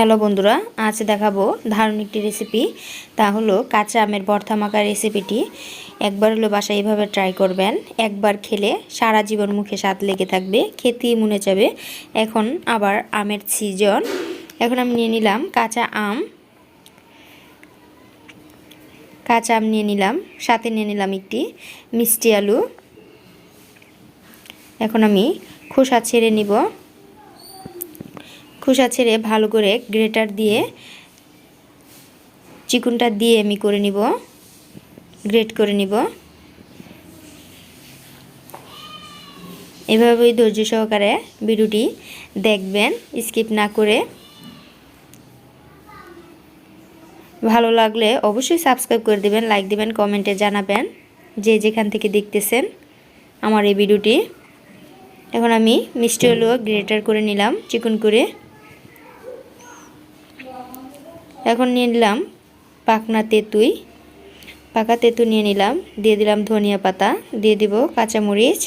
Hello বন্ধুরা, আজ দেখাবো দারুণ একটি রেসিপি তা হলো কাঁচা আমের ভর্তা মাখা রেসিপিটি একবার হলো বাসায় এইভাবে ট্রাই করবেন। একবার খেলে সারা জীবন মুখে স্বাদ লেগে থাকবে, খেতেই মনে যাবে। এখন আবার আমের সিজন এখন আমি নিয়ে নিলাম কাঁচা আম। কাঁচা আম নিয়ে নিলাম, সাথে নিয়ে নিলাম একটি মিষ্টি আলু। এখন আমি খোসা ছেড়ে নিব। খোসা ছেড়ে ভালো করে গ্রেটার দিয়ে চিকুনটা দিয়ে আমি করে নিব, গ্রেট করে নিব। এভাবেই ধৈর্য সহকারে ভিডিওটি দেখবেন, স্কিপ না করে। ভালো লাগলে অবশ্যই সাবস্ক্রাইব করে দেবেন, লাইক দিবেন, কমেন্টে জানাবেন যে যেখান থেকে দেখতেছেন আমার এই ভিডিওটি। এখন আমি মিষ্টি হলুও গ্রেটার করে নিলাম, চিকন করে। এখন নিয়ে নিলাম পাকনা তেঁতুই। পাকা তেঁতু নিয়ে নিলাম, দিয়ে দিলাম ধনিয়া পাতা, দিয়ে দিব কাঁচামরিচ।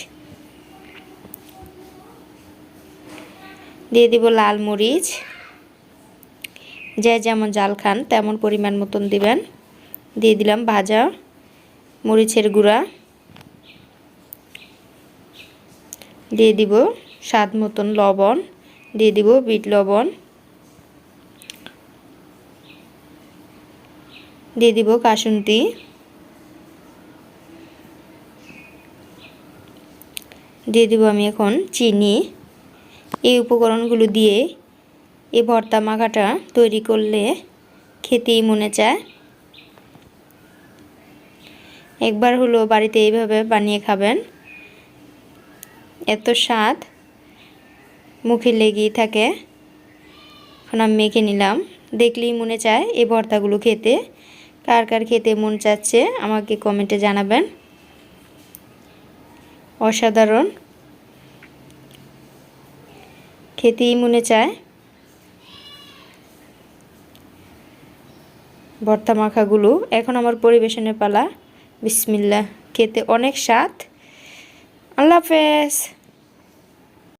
দিয়ে দিব লাল মরিচ। যে যেমন জাল খান, তেমন পরিমাণ মতন দিবেন। দিয়ে দিলাম ভাজা মরিচের গুঁড়া। দিয়ে দিব স্বাদ মতন লবণ। দিয়ে দিব বিট লবণ। দিয়ে দিব কাসুন্তি। দিয়ে দিব আমি এখন চিনি। এই উপকরণগুলো দিয়ে এই ভর্তা মাখাটা তৈরি করলে খেতেই মনে চায়। একবার হলো বাড়িতে এইভাবে বানিয়ে খাবেন। এত স্বাদ মুখে লেগেই থাকে। এখন আমি মেখে নিলাম। দেখলেই মনে চায় এই ভর্তাগুলো খেতে। কার কার খেতে মন চাচ্ছে আমাকে কমেন্টে জানাবেন। অসাধারণ। খেতেই মনে চায়। ভর্তা মাখাগুলো। এখন আমার পরিবেশনের পালা। বিসমিল্লা খেতে অনেক স্বাদ। আল্লাহ হাফেজ।